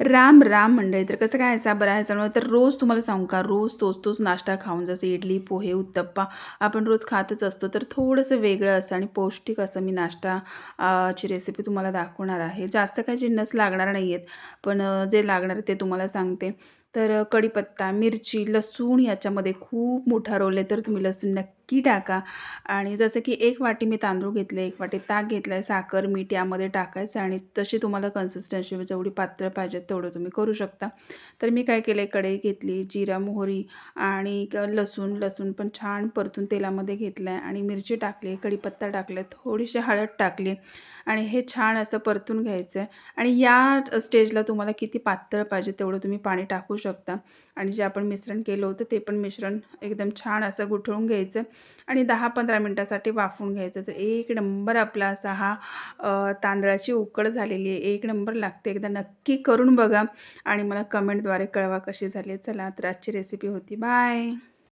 राम राम मंडळी. तर कसं काय असा बरं आहे जाणवं तर रोज तुम्हाला सांगू का रोज तोच तोच नाश्ता खाऊन जसं इडली पोहे उत्तप्पा आपण रोज खातच असतो. तर थोडंसं वेगळं असं आणि पौष्टिक असं मी नाश्ता ची रेसिपी तुम्हाला दाखवणार आहे. जास्त काही जिन्नस लागणार नाही आहेत पण जे लागणार ते तुम्हाला सांगते. तर कढीपत्ता मिरची लसूण याच्यामध्ये खूप मोठा रोल आहे. तर तुम्ही लसूण नक्की टाका. आणि जसं की एक वाटी मी तांदूळ घेतले एक वाटी ताक घेतलं आहे साखर मीठ यामध्ये टाकायचं आणि तशी तुम्हाला कन्सिस्टन्सी जेवढी पातळ पाहिजे तेवढं तुम्ही करू शकता. तर मी काय केलं आहे कढई घेतली जिरा मोहरी आणि लसूण लसूण पण छान परतून तेलामध्ये घेतलं आहे आणि मिरची टाकली कढीपत्ता टाकले थोडीशी हळद टाकली आणि हे छान असं परतून घ्यायचं आहे आणि या स्टेजला तुम्हाला किती पातळ पाहिजे तेवढं तुम्ही पाणी टाकू शकता. आणि जे आपण मिश्रण केलं होतं ते पण मिश्रण एकदम छान असं गुठळून घ्यायचं. आणि दहा पंधरा मिनटासाठी वाफवून घ्यायचं. तर एक नंबर आपला असा हा तांदळाची उकड झालेली आहे. एक नंबर लागते. एकदा नक्की करून बघा. आणि मला कमेंटद्वारे कळवा कशी झाली चला तर आजची रेसिपी होती. बाय